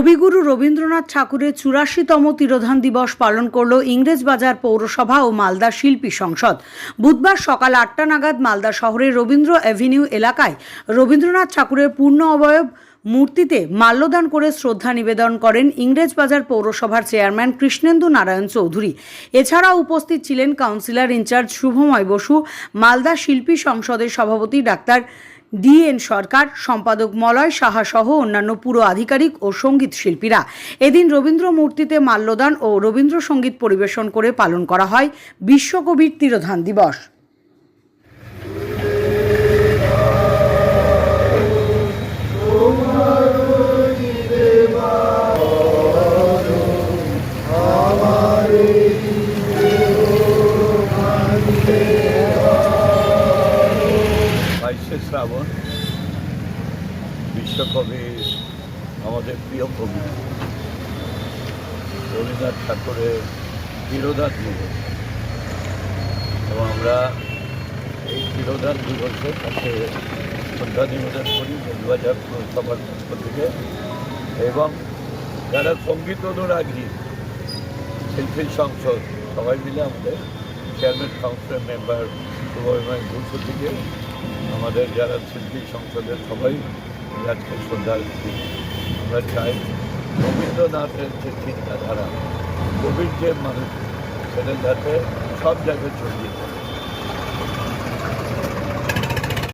কবিগুরু রবীন্দ্রনাথ ঠাকুরের চুরাশিতম তিরোধান দিবস পালন করল ইংরেজবাজার পৌরসভা ও মালদা শিল্পী সংসদ। বুধবার সকাল আটটা নাগাদ মালদা শহরের রবীন্দ্র অ্যাভিনিউ এলাকায় রবীন্দ্রনাথ ঠাকুরের পূর্ণ অবয়ব মূর্তিতে মাল্যদান করে শ্রদ্ধা নিবেদন করেন ইংরেজবাজার পৌরসভার চেয়ারম্যান কৃষ্ণেন্দু নারায়ণ চৌধুরী। এছাড়াও উপস্থিত ছিলেন councillor in charge Shubhamoy Basu, Malda শিল্পী সংসদের সভাপতি ডাক্তার ডিএন সরকার, সম্পাদক মলয় সাহা সহ অন্যান্য পুরো আধিকারিক ও সংগীত শিল্পীরা। এদিন রবীন্দ্র মূর্তিতে মাল্যদান ও রবীন্দ্রসঙ্গীত পরিবেশন করে পালন করা হয় বিশ্বকবির তিরোধান দিবস। শ্রাবণ, বিশ্বকবি আমাদের প্রিয় কবি, রবীন্দ্রনাথ ঠাকুরের তিরোধান দিবস। এবং আমরা এই তিরোধান দিবসে তাকে শ্রদ্ধা নিবেদন করি বন্ধুবাজার পৌরসভার পক্ষ থেকে। এবং যারা সংগীত অনুরাগী, শিল্পী সংসদ, সবাই মিলে আমাদের চেয়ারম্যান কাউন্সিলের মেম্বার শুভময় ঘোষ থেকে আমাদের যারা শিল্পী সংসদের সবাই আজকে শ্রদ্ধা দিই আমরা চাই রবীন্দ্রনাথের যে চিন্তাধারা কবির যে মানুষ, সেটা যাতে সব জায়গায় ছড়িয়ে।